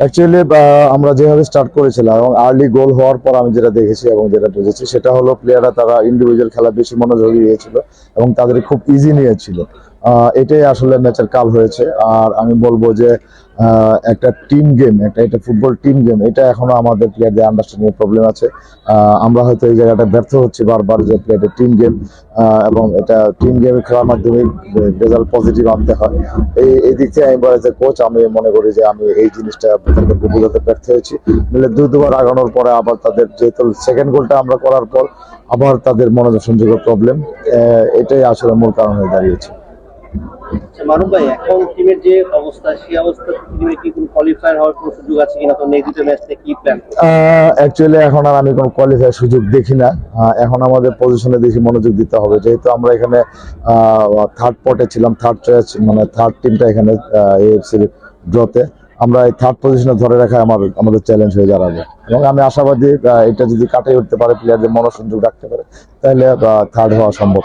Actually আমরা যেভাবে start করেছিলাম এবং আর্লি গোল হওয়ার পর আমি যেটা দেখেছি এবং যেটা বুঝেছি, সেটা হলো প্লেয়াররা তারা ইন্ডিভিজুয়াল খেলা বেশি মনোযোগী হয়েছিল এবং তাদের খুব ইজি নিয়েছিল। এটাই আসলে ম্যাচের কাল হয়েছে। আর আমি বলব যে একটা টিম গেম একটা, এটা ফুটবল টিম গেম এটা এখনও আমাদের প্লেয়ারদের আন্ডারস্ট্যান্ডিং প্রবলেম আছে। আমরা হয়তো এই জায়গাটা ব্যর্থ হচ্ছি বারবার যে প্লেয়ারদের টিম গেম এবং এটা টিম গেমে খেলার মাধ্যমে রেজাল্ট পজিটিভ আনতে হয়। এই এই দিক থেকে আমি বলে যে কোচ আমি মনে করি যে আমি এই জিনিসটা তাদেরকে বোঝাতে ব্যর্থ হয়েছি। মিলে দু দুবার আগানোর পরে আবার তাদের যেহেতু সেকেন্ড গোলটা আমরা করার পর, আবার তাদের মনোযোগ সংযোগের প্রবলেম এটাই আসলে মূল কারণ হয়ে দাঁড়িয়েছে। আচ্ছা, ভাই এখন টিমের যে অবস্থা সেই অবস্থা কি কোনো কোয়ালিফায়ার হওয়ার কোনো সুযোগ আছে কিনা? তো নেক্সট ম্যাচে কি প্ল্যান অ্যাকচুয়ালি এখন আর আমি কোনো কোয়ালিফাই সুযোগ দেখি না। এখন আমাদের পজিশনে দেখি মনোযোগ দিতে হবে। যেহেতু আমরা এখানে থার্ড পটে ছিলাম থার্ড চয়েস মানে থার্ড টিমটা এখানে ড্রতে আমরা এই থার্ড পজিশনে ধরে রাখা আমার আমাদের চ্যালেঞ্জ হয়ে দাঁড়াবে। এবং আমি আশাবাদী এটা যদি কাটিয়ে উঠতে পারে প্লেয়ারদের মনোসংযোগ রাখতে পারে তাহলে থার্ড হওয়া সম্ভব।